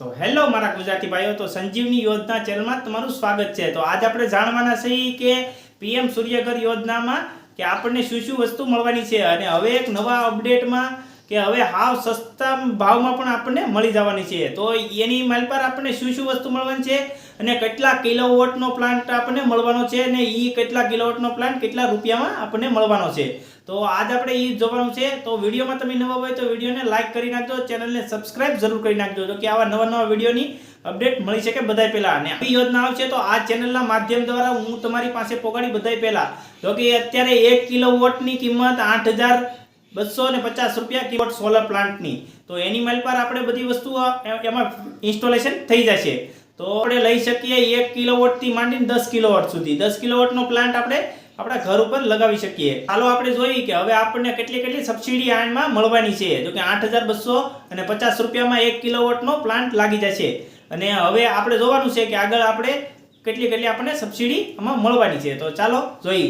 તો હેલો મારા ગુજરાતી ભાઈઓ, તો સંજીવની યોજના ચેનલમાં તમારું સ્વાગત છે. તો આજ આપણે જાણવાના છીએ કે પીએમ સૂર્યઘર યોજનામાં કે આપણને શું શું વસ્તુ મળવાની છે અને હવે એક નવા અપડેટમાં કે હવે હાવ સસ્તા ભાવમાં પણ આપણને મળી જવાની છે. તો એની માલ પર આપણને શું શું વસ્તુ મળવાની છે અને કેટલા કિલોવોટનો પ્લાન્ટ આપણને મળવાનો છે અને એ કેટલા કિલોવોટનો પ્લાન્ટ કેટલા રૂપિયામાં આપણને મળવાનો છે. તો આજ આપણે એ જોવાનું છે. તો વિડીયોમાં તમે નવા હોય તો વિડીયોને લાઈક કરી નાખજો. ચેનલને સબસ્ક્રાઇબ જરૂર કરી નાખજો. જો કે આવા નવા નવા વિડીયોની અપડેટ મળી શકે બધાય પહેલા. અને આવી યોજના છે તો આ ચેનલના માધ્યમ દ્વારા હું તમારી પાસે પોગાડી બધાય પહેલા. જો કે અત્યારે એક કિલો વોટની કિંમત આઠ હજાર બસો ને પચાસ રૂપિયા કિલોવોટ સોલર પ્લાન્ટની તો એની માલ પર આપણે બધી વસ્તુઓ એમાં ઇન્સ્ટોલેશન થઈ જશે. તો આપણે લઈ શકીએ એક કિલોવોટથી માંડીને દસ કિલોવોટ સુધી. દસ કિલોવોટનો પ્લાન્ટ આપણે આપણા ઘર ઉપર લગાવી શકીએ. ચાલો આપણે જોઈએ કે હવે આપણને કેટલી કેટલી સબસિડી આમાં મળવાની છે. જો કે આઠ હજાર બસો અને પચાસ રૂપિયામાં એક કિલોવોટનો પ્લાન્ટ લાગી જશે. અને હવે આપણે જોવાનું છે કે આગળ આપણે કેટલી કેટલી આપણને સબસિડી આમાં મળવાની છે. તો ચાલો જોઈએ.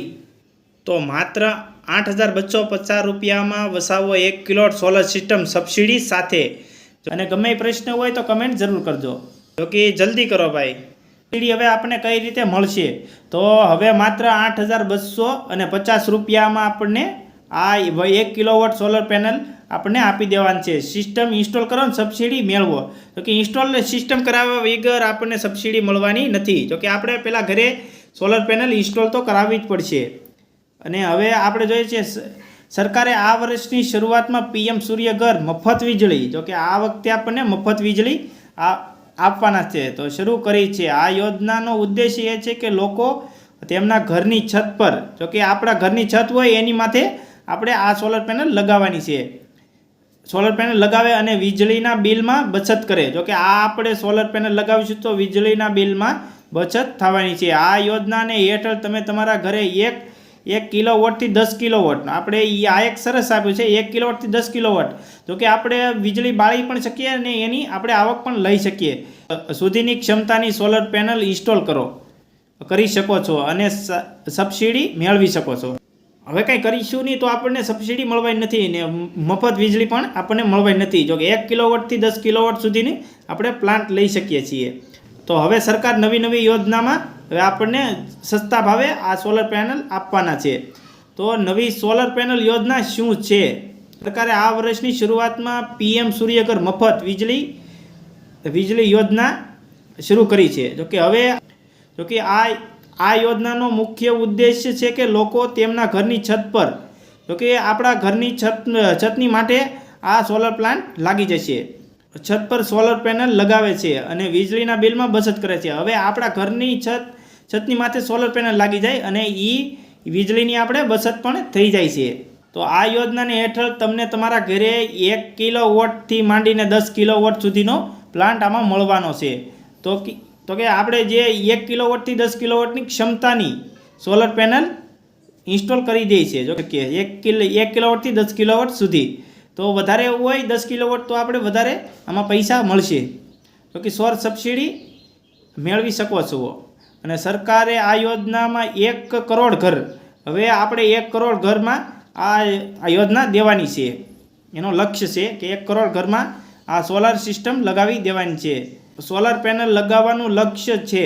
તો માત્ર આઠ હજાર બસો પચાસ રૂપિયામાં વસાવો એક કિલોટ સોલર સિસ્ટમ સબસિડી સાથે. અને ગમે પ્રશ્ન હોય તો કમેન્ટ જરૂર કરજો. જો કે જલ્દી કરો ભાઈ. સબસિડી હવે આપણને કઈ રીતે મળશે? તો હવે માત્ર આઠ હજાર બસો અને પચાસ રૂપિયામાં આપણને આ એક કિલોવોટ સોલર પેનલ આપણને આપી દેવાની છે. સિસ્ટમ ઇન્સ્ટોલ કરો ને સબસિડી મેળવો. તો કે ઇન્સ્ટોલ સિસ્ટમ કરાવવા વગર આપણને સબસિડી મળવાની નથી. તો કે આપણે પહેલાં ઘરે સોલર પેનલ ઇન્સ્ટોલ તો કરાવવી જ પડશે. અને હવે આપણે જોઈએ છીએ સરકારે આ વર્ષની શરૂઆતમાં પીએમ સૂર્યઘર મફત વીજળી. જો કે આ વખતે આપણને મફત વીજળી આ આપવાના છે. તો શરૂ કરી છે. આ યોજનાનો ઉદ્દેશ્ય એ છે કે લોકો તેમના ઘરની છત પર, જો કે આપણા ઘરની છત હોય એની માથે આપણે આ સોલર પેનલ લગાવવાની છે. સોલર પેનલ લગાવે અને વીજળીના બિલમાં બચત કરે. જો કે આ આપણે સોલર પેનલ લગાવીશું તો વીજળીના બિલમાં બચત થવાની છે. આ યોજનાને હેઠળ તમે તમારા ઘરે એક એક કિલોવોટથી દસ કિલોવોટનો આપણે આ એક સરસ આપ્યું છે, એક કિલોવોટથી દસ કિલોવોટ. તો કે આપણે વીજળી બાળી પણ શકીએ અને એની આપણે આવક પણ લઈ શકીએ. સુધીની ક્ષમતાની સોલર પેનલ ઇન્સ્ટોલ કરો. કરી શકો છો અને સબસિડી મેળવી શકો છો. હવે કંઈ કરીશું નહીં તો આપણને સબસિડી મળવાની નથી ને મફત વીજળી પણ આપણને મળવાની નથી. જો કે એક કિલોવોટથી દસ કિલોવોટ સુધીની આપણે પ્લાન્ટ લઈ શકીએ છીએ. તો હવે સરકાર નવી નવી યોજનામાં હવે આપણને સસ્તા ભાવે આ સોલર પેનલ આપવાના છે. તો નવી સોલર પેનલ યોજના શું છે? સરકારે આ વર્ષની શરૂઆતમાં પીએમ સૂર્યઘર મફત વીજળી વીજળી યોજના શરૂ કરી છે. જોકે હવે જોકે આ આ યોજનાનો મુખ્ય ઉદ્દેશ્ય છે કે લોકો તેમના ઘરની છત પર જોકે આપણા ઘરની છત, છતની માટે આ સોલર પ્લાન્ટ લાગી જશે. છત પર સોલર પેનલ લગાવે છે અને વીજળીના બિલમાં બચત કરે છે. હવે આપણા ઘરની છત છતની માથે સોલર પેનલ લાગી જાય અને એ વીજળીની આપણે બચત પણ થઈ જાય છે. તો આ યોજનાની હેઠળ તમને તમારા ઘરે એક કિલો વોટથી માંડીને દસ કિલો વોટ સુધીનો પ્લાન્ટ આમાં મળવાનો છે. તો તો કે આપણે જે એક કિલો વોટથી દસ કિલો વોટની ક્ષમતાની સોલર પેનલ ઇન્સ્ટોલ કરી દે છે જો કે એક કિલો, એક કિલોવોટથી દસ કિલોવોટ સુધી. તો વધારે હોય દસ કિલોવોટ તો આપણે વધારે આમાં પૈસા મળશે. તો કે સૌર સબસિડી મેળવી શકો છો. અને સરકારે આ યોજનામાં એક કરોડ ઘર, હવે આપણે એક કરોડ ઘરમાં આ આ યોજના દેવાની છે. એનો લક્ષ્ય છે કે એક કરોડ ઘરમાં આ સોલાર સિસ્ટમ લગાવી દેવાની છે. સોલાર પેનલ લગાવવાનું લક્ષ્ય છે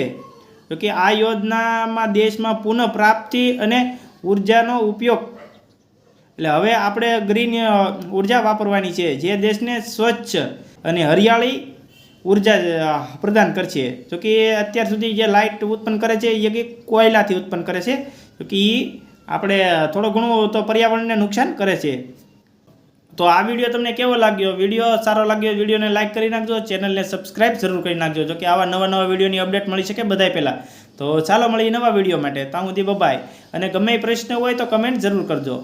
તો કે આ યોજનામાં દેશમાં પુનઃ પ્રાપ્તિ અને ઉર્જાનો ઉપયોગ. એટલે હવે આપણે ગ્રીન ઊર્જા વાપરવાની છે. જે દેશને સ્વચ્છ અને હરિયાળી ઊર્જા પ્રદાન કરશે. જો અત્યાર સુધી જે લાઇટ ઉત્પન્ન કરે છે, એ કે કોયલાથી ઉત્પન્ન કરે છે. જો કે એ આપણે થોડો ઘણું તો પર્યાવરણને નુકસાન કરે છે. તો આ વીડિયો તમને કેવો લાગ્યો? વીડિયો સારો લાગ્યો, વિડીયોને લાઇક કરી નાખજો. ચેનલને સબસ્ક્રાઇબ જરૂર કરી નાખજો. જો કે આવા નવા નવા વિડીયોની અપડેટ મળી શકે બધાય પહેલાં. તો ચાલો મળીએ નવા વીડિયો માટે. ત્યાં સુધી બબાય. અને ગમે પ્રશ્ન હોય તો કમેન્ટ જરૂર કરજો.